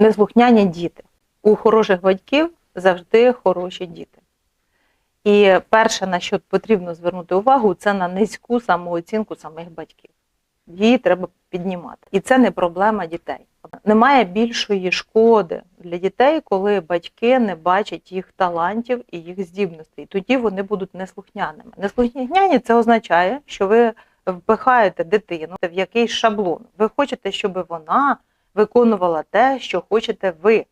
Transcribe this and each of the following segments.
неслухняні діти. У хороших батьків завжди хороші діти. І перше, на що потрібно звернути увагу, це на низьку самооцінку самих батьків. Її треба піднімати. І це не проблема дітей. Немає більшої шкоди для дітей, коли батьки не бачать їх талантів і їх здібностей. Тоді вони будуть неслухняними. Неслухняні це означає, що ви впихаєте дитину в якийсь шаблон. Ви хочете, щоб вона виконувала те, що хочете ви.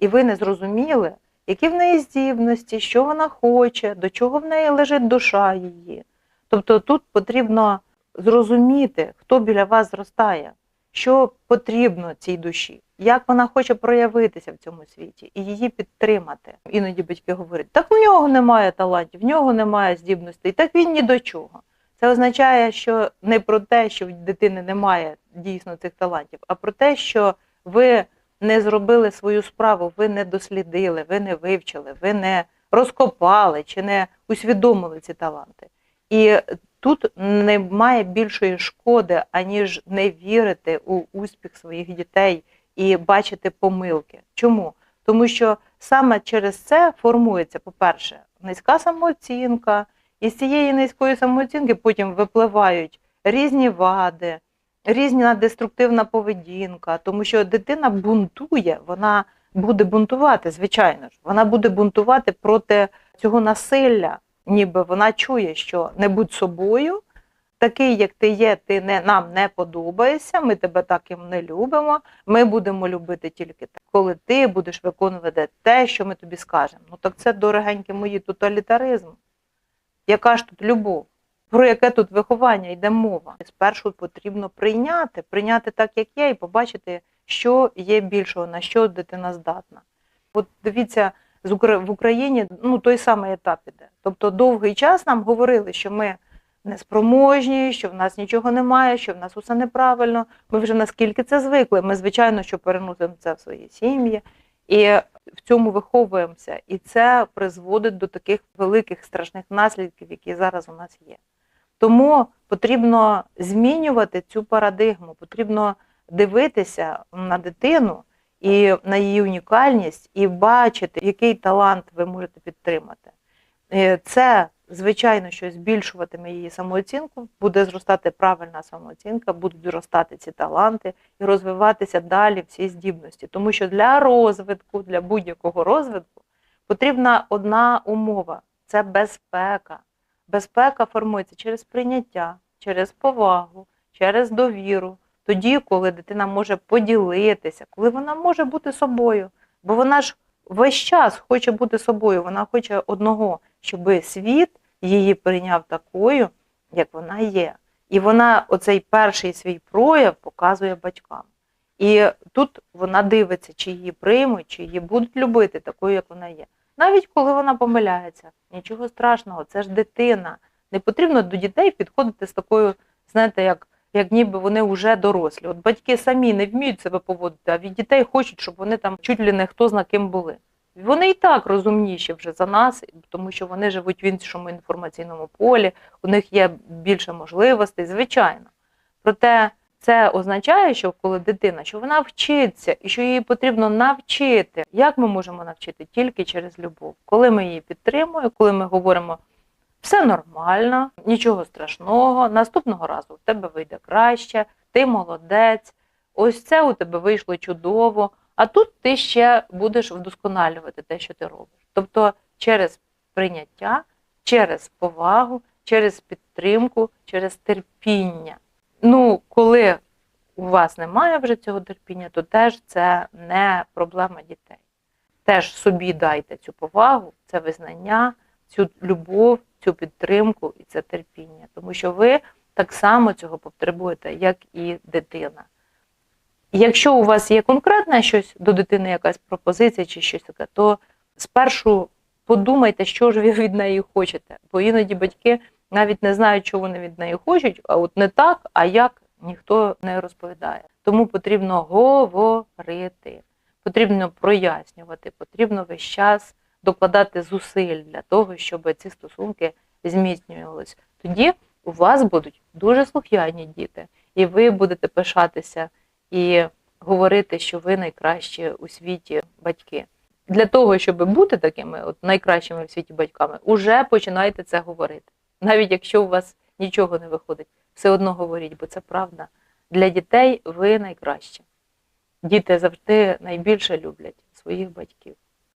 І ви не зрозуміли, які в неї здібності, що вона хоче, до чого в неї лежить душа її. Тобто тут потрібно зрозуміти, хто біля вас зростає, що потрібно цій душі, як вона хоче проявитися в цьому світі і її підтримати. Іноді батьки говорять, так в нього немає талантів, в нього немає здібностей, так він ні до чого. Це означає, що не про те, що в дитини немає дійсно цих талантів, а про те, що ви не зробили свою справу, ви не дослідили, ви не вивчили, ви не розкопали чи не усвідомили ці таланти. І тут немає більшої шкоди, аніж не вірити у успіх своїх дітей і бачити помилки. Чому? Тому що саме через це формується, по-перше, низька самооцінка, і з цієї низької самооцінки потім випливають різні вади, різна деструктивна поведінка, тому що дитина бунтує, вона буде бунтувати, звичайно ж, вона буде бунтувати проти цього насилля, ніби вона чує, що не будь собою, такий, як ти є, ти не, нам не подобаєшся, ми тебе таким не любимо, ми будемо любити тільки так, коли ти будеш виконувати те, що ми тобі скажемо. Ну так це, дорогенькі мої, тоталітаризм. Яка ж тут любов? Про яке тут виховання йде мова? Спершу потрібно прийняти, прийняти так, як є, і побачити, що є більшого, на що дитина здатна. От дивіться, в Україні ну, той самий етап іде. Тобто довгий час нам говорили, що ми неспроможні, що в нас нічого немає, що в нас усе неправильно. Ми вже наскільки це звикли. Ми, звичайно, що переносимо це в свої сім'ї і в цьому виховуємося. І це призводить до таких великих страшних наслідків, які зараз у нас є. Тому потрібно змінювати цю парадигму, потрібно дивитися на дитину і на її унікальність, і бачити, який талант ви можете підтримати. Е, Це, звичайно, що збільшуватиме її самооцінку, буде зростати правильна самооцінка, будуть зростати ці таланти і розвиватися далі всі здібності. Тому що для розвитку, для будь-якого розвитку потрібна одна умова це безпека. Безпека формується через прийняття, через повагу, через довіру. Тоді, коли дитина може поділитися, коли вона може бути собою. Бо вона ж весь час хоче бути собою, вона хоче одного, щоб світ її прийняв такою, як вона є. І вона оцей перший свій прояв показує батькам. І тут вона дивиться, чи її приймуть, чи її будуть любити такою, як вона є. Навіть коли вона помиляється, нічого страшного, це ж дитина. Не потрібно до дітей підходити з такою, знаєте, як, як ніби вони вже дорослі. От батьки самі не вміють себе поводити, а від дітей хочуть, щоб вони там чуть ли не хто зна ким були. Вони і так розумніші вже за нас, тому що вони живуть в іншому інформаційному полі, у них є більше можливостей, звичайно. Проте це означає, що коли дитина, що вона вчиться і що її потрібно навчити. Як ми можемо навчити? Тільки через любов. Коли ми її підтримуємо, коли ми говоримо все нормально, нічого страшного, наступного разу в тебе вийде краще, ти молодець, ось це у тебе вийшло чудово, а тут ти ще будеш вдосконалювати те, що ти робиш. Тобто через прийняття, через повагу, через підтримку, через терпіння. Ну, коли у вас немає вже цього терпіння, то теж це не проблема дітей. Теж собі дайте цю повагу, це визнання, цю любов, цю підтримку і це терпіння. Тому що ви так само цього потребуєте, як і дитина. Якщо у вас є конкретне щось до дитини, якась пропозиція чи щось таке, то спершу подумайте, що ж ви від неї хочете. Бо іноді батьки навіть не знають, що вони від неї хочуть, а от не так, а як ніхто не розповідає. Тому потрібно говорити, потрібно прояснювати, потрібно весь час докладати зусиль для того, щоб ці стосунки зміцнювалися. Тоді у вас будуть дуже слухняні діти, і ви будете пишатися і говорити, що ви найкращі у світі батьки. Для того, щоб бути такими от найкращими в світі батьками, уже починайте це говорити. Навіть якщо у вас нічого не виходить, все одно говоріть, бо це правда. Для дітей ви найкращі. Діти завжди найбільше люблять своїх батьків.